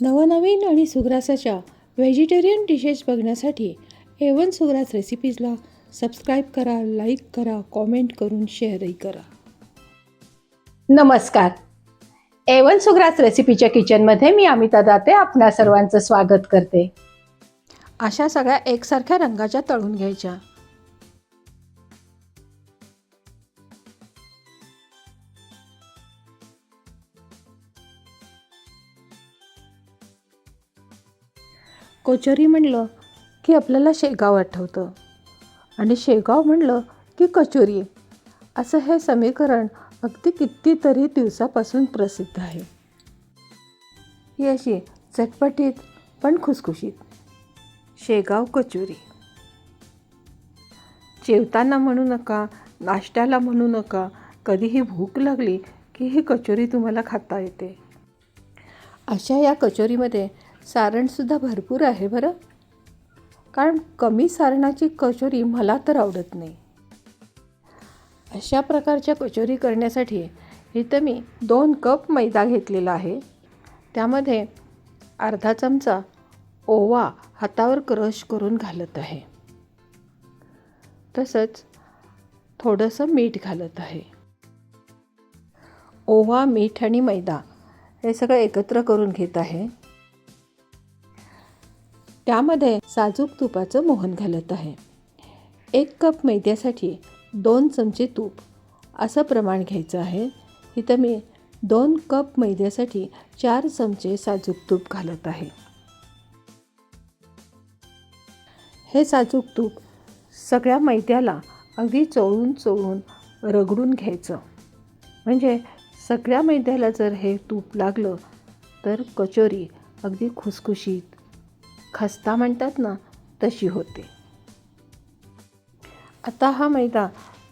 नवनवीन आणि सुग्रासाच्या व्हेजिटेरियन डिशेस बघण्यासाठी एवन सुग्रास रेसिपीजला सबस्क्राईब करा लाईक करा कॉमेंट करून शेअरही करा. नमस्कार. एवन सुग्रास रेसिपीच्या किचनमध्ये मी अमिता दाते आपणा सर्वांचं स्वागत करते. अशा सगळ्या एकसारख्या रंगाच्या तळून घ्यायच्या. कचोरी म्हणलं की आपल्याला शेगाव आठवतं. आणि शेगाव म्हणलं की कचोरी. असं हे समीकरण अगदी कितीतरी दिवसापासून प्रसिद्ध आहे. ही अशी चटपटीत पण खुसखुशीत शेगाव कचोरी. जेवताना म्हणू नका नाश्त्याला म्हणू नका कधीही भूक लागली की ही कचोरी तुम्हाला खाता येते. अशा या कचोरीमध्ये सारणसुद्धा भरपूर आहे बरं. कारण कमी सारणाची कचोरी मला तर आवडत नाही. अशा प्रकारच्या कचोरी करण्यासाठी इथं मी दोन कप मैदा घेतलेला आहे. त्यामध्ये अर्धा चमचा ओवा हातावर क्रश करून घालत आहे. तसंच थोडंसं मीठ घालत आहे. ओवा मीठ आणि मैदा हे सगळं एकत्र करून घेत आहे. त्यामध्ये साजूक तुपाचं मोहन घालत आहे. एक कप मैद्यासाठी दोन चमचे तूप असं प्रमाण घ्यायचं आहे. इथं मी दोन कप मैद्यासाठी चार चमचे साजूक तूप घालत आहे. हे साजूक तूप सगळ्या मैद्याला अगदी चोळून चोळून रगडून घ्यायचं. म्हणजे सगळ्या मैद्याला जर हे तूप लागलं तर कचोरी अगदी खुसखुशीत खस्ता म्हणतात ना तशी होते. आता हा मैदा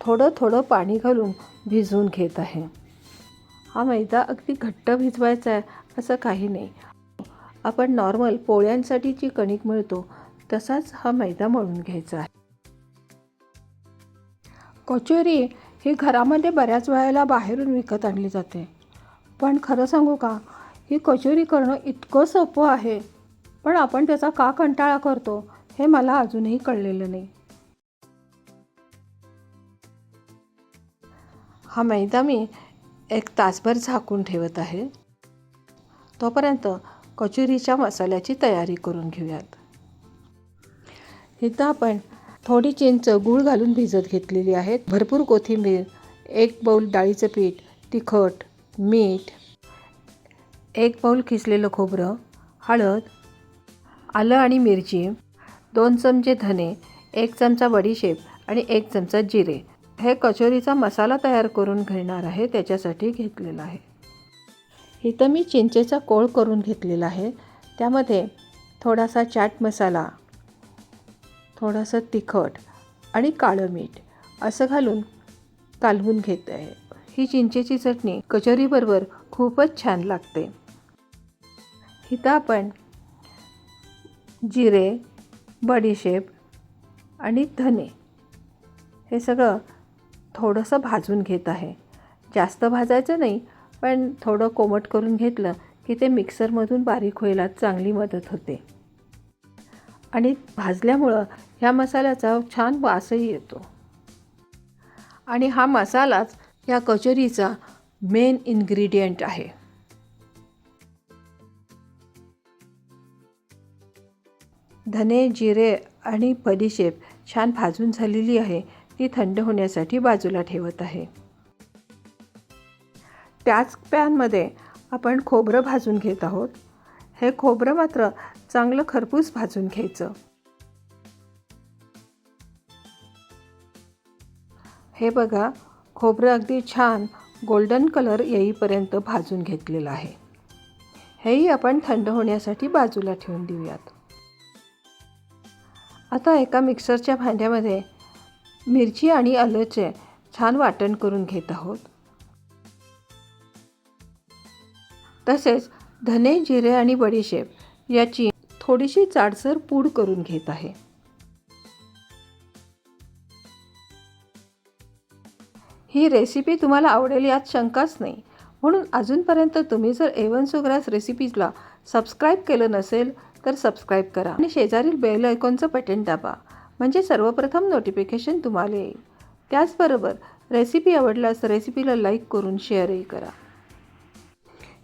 थोडं थोडं पाणी घालून भिजवून घेत आहे. हा मैदा अगदी घट्ट भिजवायचा आहे असं काही नाही. आपण नॉर्मल पोळ्यांसाठी जी कणिक मिळतो तसाच हा मैदा मळून घ्यायचा आहे. कचोरी ही घरामध्ये बऱ्याच वेळेला बाहेरून विकत आणली जाते. पण खरं सांगू का ही कचोरी करणं इतकं सोपं आहे पण आपण त्याचा का कंटाळा करतो हे मला अजूनही कळलेलं नाही. हा मैदा मी एक तासभर झाकून ठेवत आहे. तोपर्यंत कचोरीच्या मसाल्याची तयारी करून घेऊयात. इथं आपण थोडी चिंच गूळ घालून भिजत घेतलेली आहे भरपूर कोथिंबीर एक बाऊल डाळीचं पीठ तिखट मीठ एक बाऊल किसलेलं खोबरं हळद आलं आणि मिरची दोन चमचे धने एक चमचा बडीशेप आणि एक चमचा जिरे. हे कचोरीचा मसाला तयार करून घेणार आहे त्याच्यासाठी घेतलेला आहे. इथं मी चिंचेचा कोळ करून घेतलेला आहे. त्यामध्ये थोडासा चाट मसाला थोडासा तिखट आणि काळं मीठ असं घालून कालवून घेत आहे. ही चिंचेची चटणी कचोरीबरोबर खूपच छान लागते. इथं आपण जिरे बडीशेप आणि धने. हे सगळं थोडंसं भाजून घेत आहे. जास्त भाजायचं नाही पण थोडं कोमट करून घेतलं की ते मिक्सरमधून बारीक व्हायला चांगली मदत होते. आणि भाजल्यामुळं ह्या मसाल्याचा छान वासही येतो. आणि हा मसालाच या कचोरीचा मेन इन्ग्रेडियंट आहे. धने जिरे आणि बडीशेप छान भाजून झालेली आहे. ती थंड होण्यासाठी बाजूला ठेवत आहे. त्याच पॅनमध्ये आपण खोबरं भाजून घेत आहोत. हे खोबरं मात्र चांगलं खरपूस भाजून घ्यायचं. हे बघा खोबरं अगदी छान गोल्डन कलर येईपर्यंत भाजून घेतलेलं आहे. हेही आपण थंड होण्यासाठी बाजूला ठेवून देऊयात. आता एका मिक्सरच्या भांड्यामध्ये मिरची आणि आलंचे छान वाटण करून घेत आहोत. तसेच धने जिरे आणि बडीशेप याची थोडीशी जाडसर पूड करून घेत आहे. ही रेसिपी तुम्हाला आवडेल यात शंकाच नाही. म्हणून अजूनपर्यंत तुम्ही जर एवन सुग्रास रेसिपीजला सबस्क्राईब केलं नसेल तर सबस्क्राईब करा आणि शेजारील बेल आयकॉनचं बटन दाबा. म्हणजे सर्वप्रथम नोटिफिकेशन तुम्हाला येईल. त्याचबरोबर रेसिपी आवडल्यास रेसिपीला लाईक करून शेअरही करा.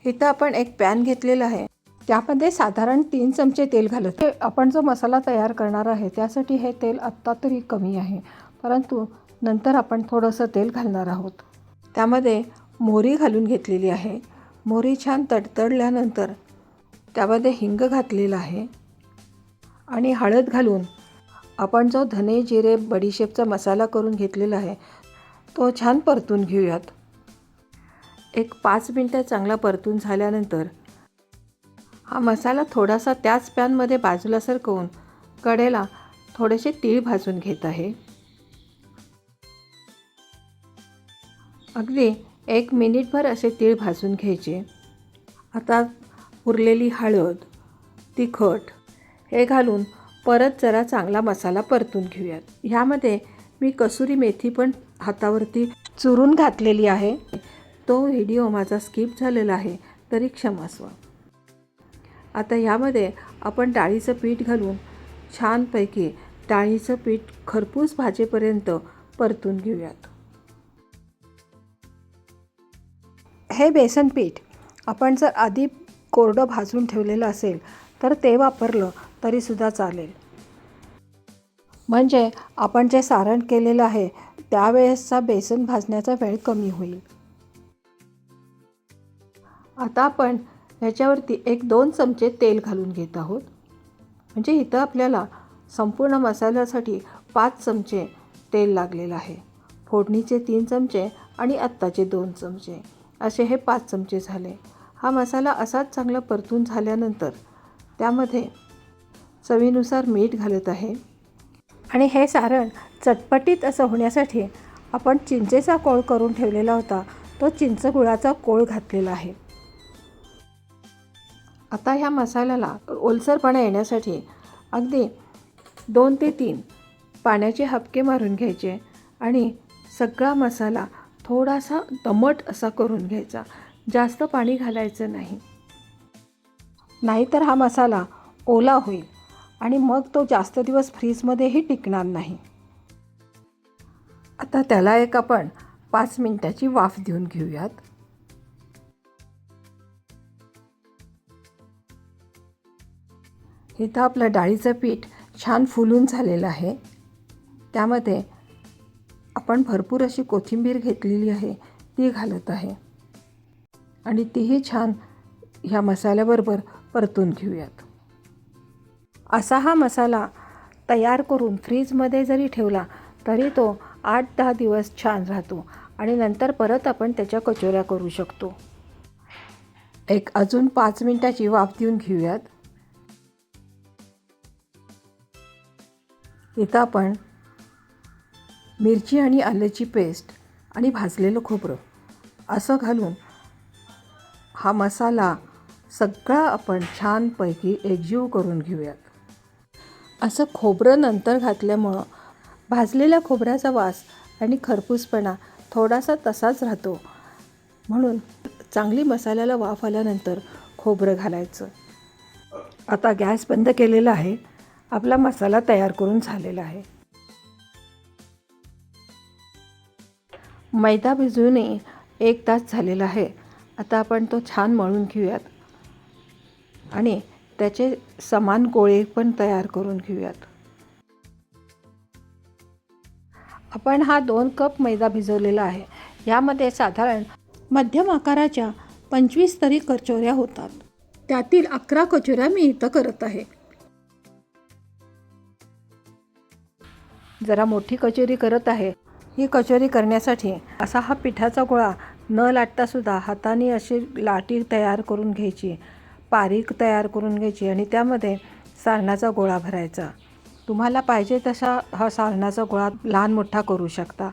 इथं आपण एक पॅन घेतलेला आहे. त्यामध्ये साधारण तीन चमचे तेल घालत हे आपण जो मसाला तयार करणार आहे त्यासाठी हे तेल आत्ता तरी कमी आहे. परंतु नंतर आपण थोडंसं तेल घालणार आहोत. त्यामध्ये मोहरी घालून घेतलेली आहे. मोहरी छान तडतडल्यानंतर त्यामध्ये हिंग घातलेलं आहे आणि हळद घालून आपण जो धने जिरे बडीशेपचा मसाला करून घेतलेला आहे तो छान परतून घेऊयात. एक पाच मिनटं चांगला परतून झाल्यानंतर हा मसाला थोडासा त्याच पॅनमध्ये बाजूला सरकवून कडेला थोडेसे तीळ भाजून घेत आहे. अगदी एक मिनिटभर असे तीळ भाजून घ्यायचे. आता उरलेली हळद तिखट हे घालून परत जरा चांगला मसाला परतून घेऊयात. ह्यामध्ये मी कसुरी मेथी पण हातावरती चुरून घातलेली आहे. तो व्हिडिओ माझा स्किप झालेला आहे तरी क्षमस्व आता ह्यामध्ये आपण डाळीचं पीठ घालून छानपैकी डाळीचं पीठ खरपूस भाजेपर्यंत परतून घेऊयात. हे बेसन पीठ आपण जर आधी कोरडं भाजून ठेवलेलं असेल तर ते वापरलं तरीसुद्धा चालेल. म्हणजे आपण जे सारण केलेलं आहे त्यावेळेसचा बेसन भाजण्याचा वेळ कमी होईल. आता आपण ह्याच्यावरती एक दोन चमचे तेल घालून घेत आहोत. म्हणजे इथं आपल्याला संपूर्ण मसाल्यासाठी पाच चमचे तेल लागलेलं आहे. फोडणीचे तीन चमचे आणि आत्ताचे दोन चमचे. असे हे पाच चमचे झाले. हा मसाला असाच चांगला परतून झाल्यानंतर त्यामध्ये चवीनुसार मीठ घालत आहे. आणि हे सारण चटपटीत असं होण्यासाठी आपण चिंचेचा कोळ करून ठेवलेला होता. तो चिंच गुळाचा कोळ घातलेला आहे. आता ह्या मसाल्याला ओलसरपणा येण्यासाठी अगदी दोन ते तीन पाण्याचे हपके मारून घ्यायचे आणि सगळा मसाला थोडासा दमट असा करून घ्यायचा. जास्त पाणी घालायचं नाही. नाहीतर हा मसाला ओला होईल आणि मग तो जास्त दिवस फ्रीजमध्येही टिकणार नाही. आता त्याला एक आपण पाच मिनटाची वाफ देऊन घेऊयात. इथं आपलं डाळीचं पीठ छान फुलून झालेलं आहे. त्यामध्ये आपण भरपूर अशी कोथिंबीर घेतलेली आहे ती घालत आहे. आणि तीही छान ह्या मसाल्याबरोबर परतून घेऊयात. असा हा मसाला तयार करून फ्रीजमध्ये जरी ठेवला तरी तो आठ दहा दिवस छान राहतो आणि नंतर परत आपण त्याच्या कचोऱ्या करू शकतो. एक अजून पाच मिनटाची वाफ देऊन घेऊयात. इथं आपण मिरची आणि आल्याची पेस्ट आणि भाजलेलं खोबरं असं घालून हा मसाला सगळा आपण छानपैकी एकजीव करून घेऊयात. असं खोबरं नंतर घातल्यामुळं भाजलेल्या खोबऱ्याचा वास आणि खरपूसपणा थोडासा तसाच राहतो. म्हणून चांगली मसाल्याला वाफ आल्यानंतर खोबरं घालायचं. आता गॅस बंद केलेला आहे. आपला मसाला तयार करून झालेला आहे. मैदा भिजवूनही एक तास झालेला आहे. आता आपण तो छान मळून घेऊयात. आणि त्याचे समान गोळे पण तयार करून घेऊयात. आपण हा दोन कप मैदा भिजवलेला आहे. यामध्ये साधारण मध्यम आकाराच्या पंचवीस तरी कचोऱ्या होतात. त्यातील अकरा कचोऱ्या मी इथं करत आहे. जरा मोठी कचोरी करत आहे. ही कचोरी करण्यासाठी असा हा पिठाचा गोळा न लाटतासुद्धा हाताने अशी लाटी तयार करून घ्यायची पारीक तयार करून घ्यायची आणि त्यामध्ये सारणाचा गोळा भरायचा. तुम्हाला पाहिजे तसा हा सारणाचा गोळा लहान मोठा करू शकता.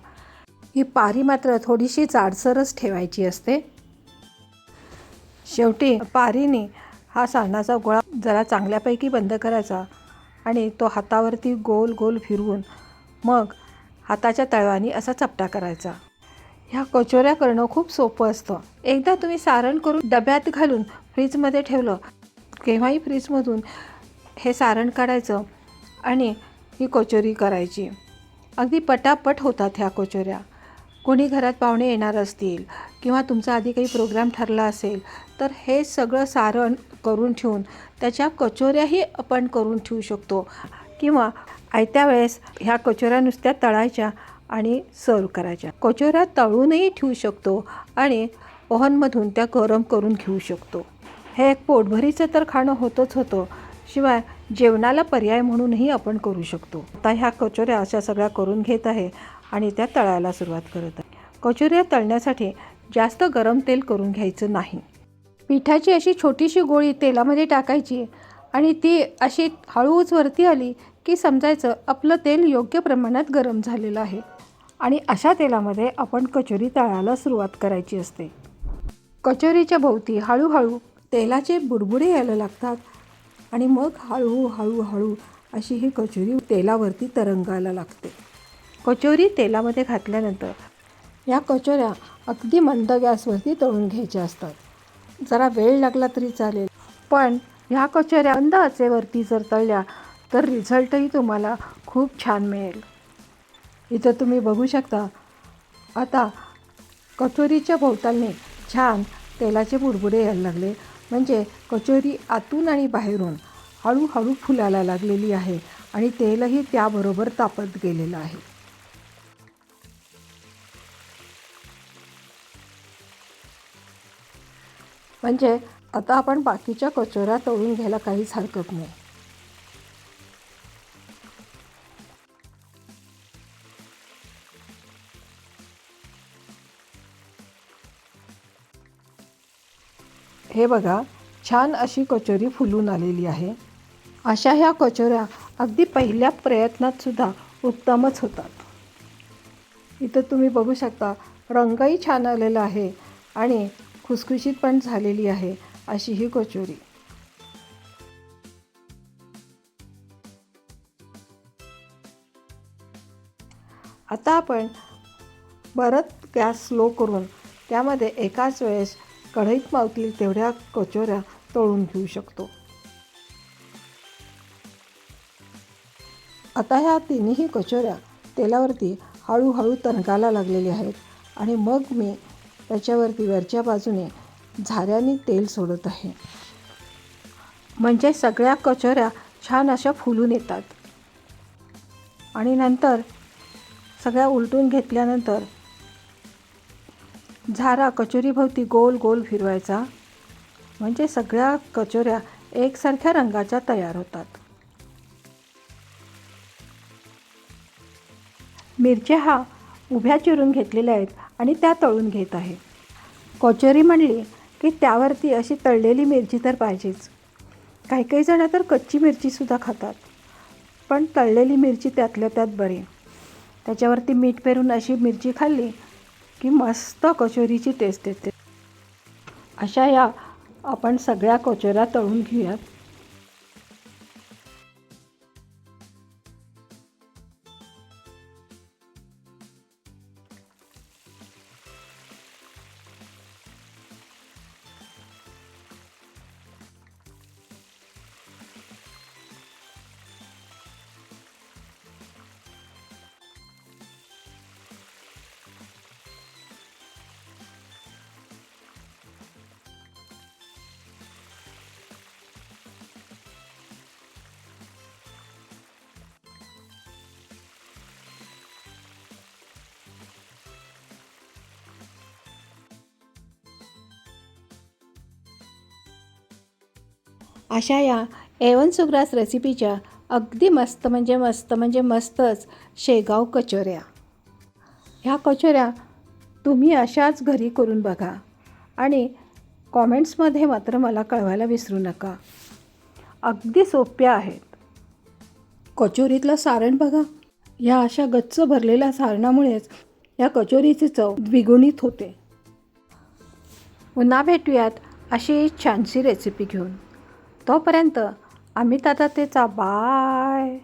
ही पारी मात्र थोडीशी जाडसरच ठेवायची असते. शेवटी पारीने हा सारणाचा गोळा जरा चांगल्यापैकी बंद करायचा आणि तो हातावरती गोल गोल फिरवून मग हाताच्या तळवानी असा चपटा करायचा. ह्या कचोऱ्या करणं खूप सोपं असतं. एकदा तुम्ही सारण करून डब्यात घालून फ्रीजमध्ये ठेवलं केव्हाही फ्रीजमधून हे सारण काढायचं आणि ही कचोरी करायची. अगदी पटापट होतात ह्या कचोऱ्या. कोणी घरात पाहुणे येणार असतील किंवा तुमचा आधी काही प्रोग्राम ठरला असेल तर हे सगळं सारण करून ठेवून त्याच्या कचोऱ्याही आपण करून ठेवू शकतो. किंवा आयत्या वेळेस ह्या कचोऱ्या नुसत्या तळायच्या आणि सर्व करायच्या. कचोऱ्या तळूनही ठेवू शकतो आणि ओहनमधून त्या गरम करून घेऊ शकतो. हे एक पोटभरीचं तर खाणं होतंच होतं. शिवाय जेवणाला पर्याय म्हणूनही आपण करू शकतो. आता ह्या कचोऱ्या अशा सगळ्या करून घेत आहे आणि त्या तळायला सुरुवात करत आहे. कचोऱ्या तळण्यासाठी जास्त गरम तेल करून घ्यायचं नाही. पिठाची अशी छोटीशी गोळी तेलामध्ये टाकायची आणि ती अशी हळूच वरती आली की समजायचं आपलं तेल योग्य प्रमाणात गरम झालेलं आहे. आणि अशा तेलामध्ये आपण कचोरी तळायला सुरुवात करायची असते. कचोरीच्या भोवती हळूहळू तेलाचे बुडबुडे यायला लागतात आणि मग हळू हळू हळू अशी ही कचोरी तेलावरती तरंगायला लागते. कचोरी तेलामध्ये घातल्यानंतर या कचोऱ्या अगदी मंद गॅसवरती तळून घ्यायच्या असतात. जरा वेळ लागला तरी चालेल पण ह्या कचोऱ्या मंद आचेवरती जर तळल्या तर रिझल्टही तुम्हाला खूप छान मिळेल. इथं तुम्ही बघू शकता. आता कचोरीच्या भोवतालने छान तेलाचे बुडबुडे यायला लागले. म्हणजे कचोरी आतून आणि बाहेरून हळूहळू फुलायला लागलेली आहे आणि तेलही त्याबरोबर तापत गेलेलं आहे. म्हणजे आता आपण बाकीच्या कचोऱ्या तळून घ्यायला काहीच हरकत नाही. हे बघा छान अशी कचोरी फुलून आलेली आहे. अशा ह्या कचोऱ्या अगदी पहिल्या प्रयत्नातसुद्धा उत्तमच होतात. इथं तुम्ही बघू शकता रंगही छान आलेला आहे आणि खुसखुशीत पण झालेली आहे अशी ही कचोरी. आता आपण परत गॅस स्लो करून त्यामध्ये एकाच वेळेस कढईत मावतील तेवढ्या कचोऱ्या तळून घेऊ शकतो. आता ह्या तिन्ही कचोऱ्या तेलावरती हळूहळू तणकाला लागलेल्या आहेत आणि मग मी त्याच्यावरती वरच्या बाजूने झाऱ्याने तेल सोडत आहे. म्हणजे सगळ्या कचोऱ्या छान अशा फुलून येतात. आणि नंतर सगळ्या उलटून घेतल्यानंतर झारा कचोरीभोवती गोल गोल फिरवायचा. म्हणजे सगळ्या कचोऱ्या एकसारख्या रंगाच्या तयार होतात. मिरच्या हा उभ्या चिरून घेतलेल्या आहेत आणि त्या तळून घेत आहे. कचोरी म्हणली की त्यावरती अशी तळलेली मिरची तर पाहिजेच. काही काही जणं तर कच्ची मिरचीसुद्धा खातात. पण तळलेली मिरची त्यातल्या त्यात बरी. त्याच्यावरती मीठ पेरून अशी मिरची खाल्ली की मस्त कचोरीची टेस्ट येते. अशा या आपण सगळ्या कचोऱ्या तळून घेऊयात. अशा या एवन सुग्रास रेसिपीच्या अगदी मस्त म्हणजे मस्त म्हणजे मस्तच शेगाव कचोऱ्या. ह्या कचोऱ्या तुम्ही अशाच घरी करून बघा आणि कॉमेंट्समध्ये मात्र मला कळवायला विसरू नका. अगदी सोप्या आहेत. कचोरीतलं सारण बघा. या अशा गच्च भरलेल्या सारणामुळेच या कचोरीची चव द्विगुणित होते. पुन्हा भेटूयात अशी छानशी रेसिपी घेऊन. तोपर्यंत आम्ही ताता तेचा बाय.